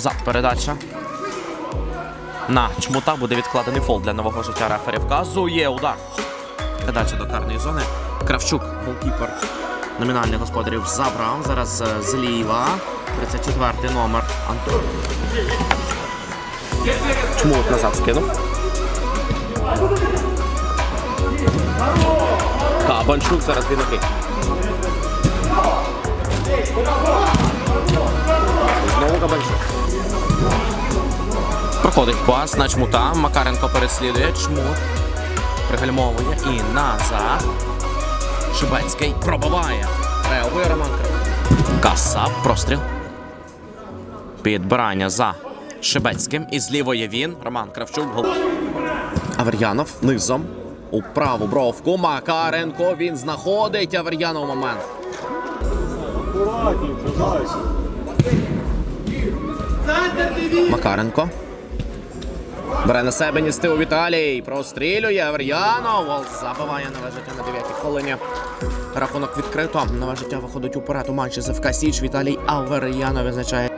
Назад передача. На чмута буде відкладений фол для нового життя. Рефері вказує удар. Передача до карної зони. Кравчук, голкіпер номінальних господарів забрав. Зараз е, зліва. 34-й номер Антон. Чмут назад скинув. Кабанчук зараз він окей. Знову Кабанчук. Проходить пас на чмута. Макаренко переслідує. Чмут. Пригальмовує і назад. Шибецький пробиває. Реагує Роман Кравчук. Касап. Простріл. Підбирання за Шибецьким. І з лівої він. Роман Кравчук. Гол. Авер'янов низом. У праву бровку. Макаренко. Він знаходить Авер'янов момент. Макаренко. Бере на себе Ністив Віталій. Прострілює Авер'янов. Гол забиває нове життя на 9 хвилині. Рахунок відкрито. Нове життя виходить уперед у матчі з ФК Січ. Віталій Авер'янов визначає.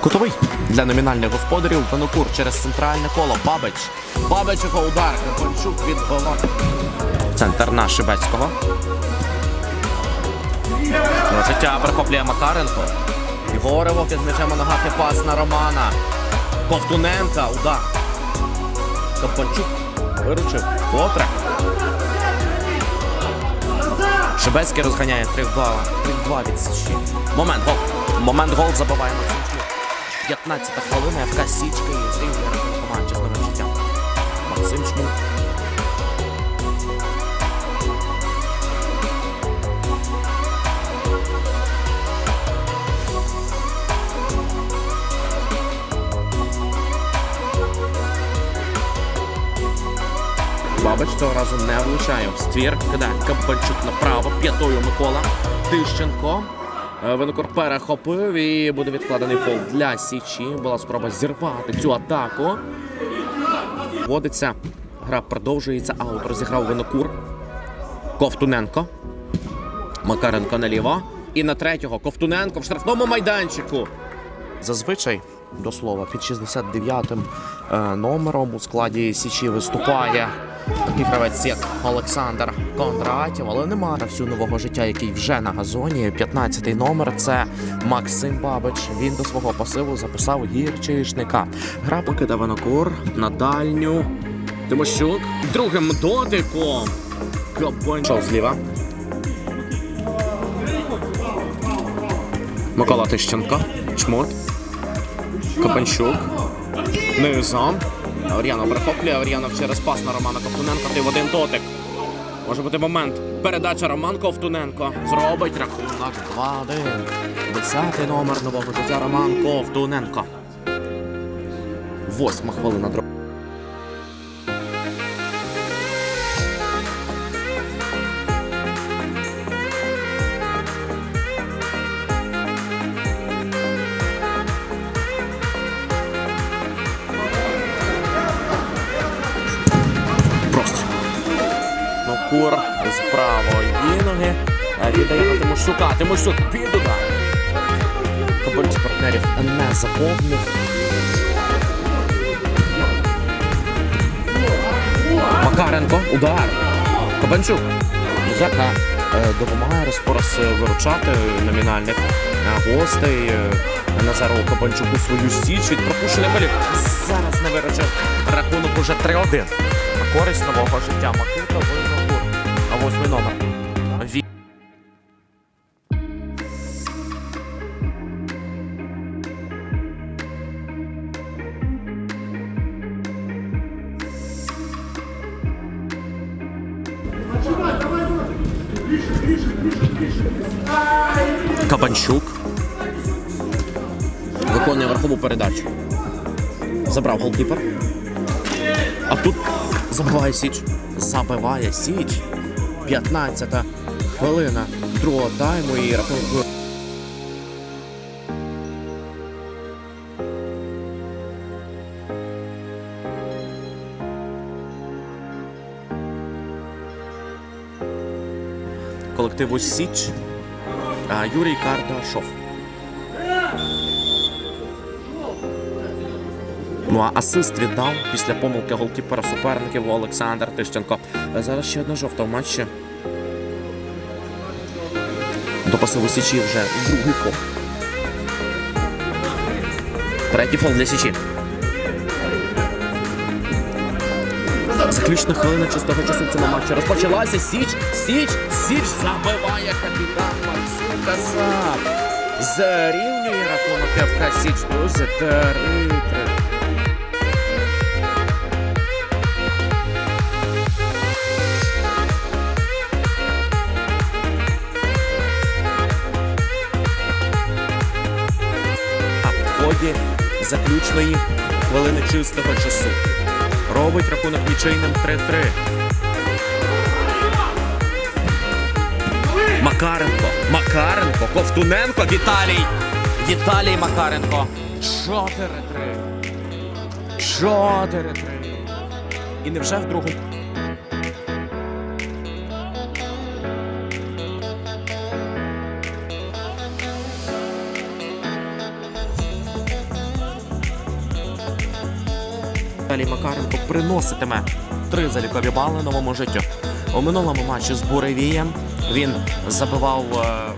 Кутовий для номінальних господарів Винокур через центральне коло Бабич. Бабич його удар. від відбивав. Центр на Шибецького. Життя прихоплює Макаренко. Ігорево під м'ячем ногах і пас на Романа. Ковтуненка. Удар. Копанчук виручив. Котрик. Шибецький розганяє 3-2 від січі. Момент гол. Момент гол забиває Максимчук. 15-та хвилина, яка січка і зрівня команді з новим життям. Максим Шмут. Бабич цього разу не влучає в ствір, кидає Кабальчук направо, п'ятою Микола Тищенко. Е, Винокур перехопив і буде відкладений фол для Січі. Була спроба зірвати цю атаку. Водиться. Гра продовжується. Аут розіграв Винокур. Ковтуненко. Макаренко наліво. І на третього Ковтуненко в штрафному майданчику. Зазвичай, до слова, під 69-м е, номером у складі Січі виступає такий гравець, як Олександр Кондратів, але нема на всю нового життя, який вже на газоні. 15-й номер це Максим Бабич. Він до свого пасиву записав гірчишника. Гра покида Винокур на дальню. Тимощук другим дотиком. Кабанчов зліва. Микола Тищенко. Чмут. Кабанчук. Низом. Авріанов перехоплює. Авріанов через пас на Романа Ковтуненка. Ти в один дотик. Може бути момент. Передача Роман Ковтуненко. Зробить рахунок 2-1. Десятий номер нового життя Роман Ковтуненко. Восьма хвилина Кур з правої ноги. Віддає на Тимощука. Тимощук під удар. Кабанч партнерів не заповнив. Макаренко. Удар. Кабанчук. Музака е, допомагає Респорос е, виручати номінальних е, гостей. Назару Кабанчуку свою січ від пропущених голів. Зараз не виручив. Рахунок уже 3-1. На користь нового життя Макита Винокур. Восьмий номер. Ві- Кабанчук. Виконує верхову передачу. Забрав голкіпер. А тут забиває Січ. Забиває Січ. 15-та хвилина другого тайму і рахунок. Колективу Січ Юрій Карташов. Ну а асист віддав після помилки голкіпера суперників Олександр Тищенко. Е, Зараз ще одна жовта в матчі. До пасиву Січі вже другий фол. Третій фол для Січі. Заключна хвилина чистого часу в цьому матчі розпочалася. Січ, Січ, Січ забиває капітан Максим Касап. Зарівнює рахунок ФК Січ, друзі. 3-3. Заключної хвилини чистого часу робить рахунок нічийним 3-3. Макаренко, Макаренко, Ковтуненко, Віталій. Віталій Макаренко. 4-3. 4-3. І невже в другому. Віталій Макаренко приноситиме три залікові бали новому життю. У минулому матчі з Буревієм він забивав е,